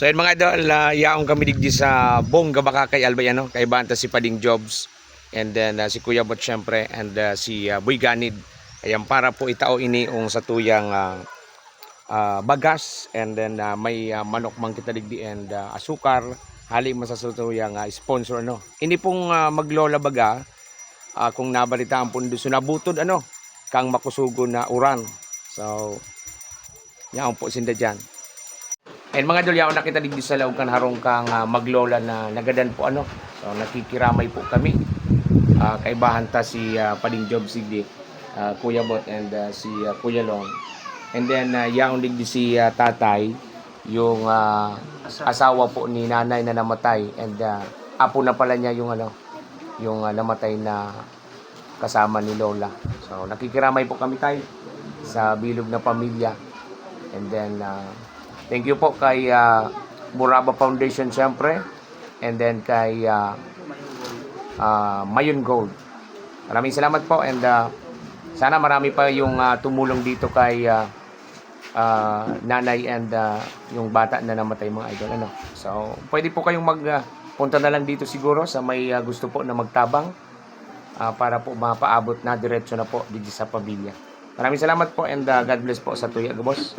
So yun mga idol, uh, yaong kami digdi sa Bongga baka kay Albayano, kay Banta si Pading Jobs, and then uh, si Kuya Bot syempre, and uh, si uh, Boy Ganid. Ayan, para po itao ini ang sa tuyang uh, uh, bagas, and then uh, may uh, manok man kita digdi, and uh, asukar, hali mo sa tuyang uh, sponsor, ano. Ini pong uh, maglola baga, uh, kung nabalita ang pundo, so nabutod, ano, kang makusugo na uran. So, yan po sinda dyan. And mga dol, yaon nakita digdi sa laog kan harong kang ah, maglola na nagadan po ano. So nakikiramay po kami. Ah, kaibahan ta si ah, Pading Job Sigdi, ah, Kuya Bot and ah, si ah, Kuya Long. And then uh, yaon digdi si ah, Tatay, yung ah, asawa po ni nanay na namatay and ah, apo na pala niya yung ano, yung ah, namatay na kasama ni Lola. So nakikiramay po kami tayo sa bilog na pamilya. And then ah, Thank you po kay uh, Buraba Foundation siyempre. And then kay uh, uh, Mayon Gold. Maraming salamat po and uh, sana marami pa yung uh, tumulong dito kay uh, uh, nanay and uh, yung bata na namatay mga idol. Ano? So, pwede po kayong mag uh, punta na lang dito siguro sa may uh, gusto po na magtabang uh, para po mapaabot na diretso na po dito sa pamilya. Maraming salamat po and uh, God bless po sa tuya, boss.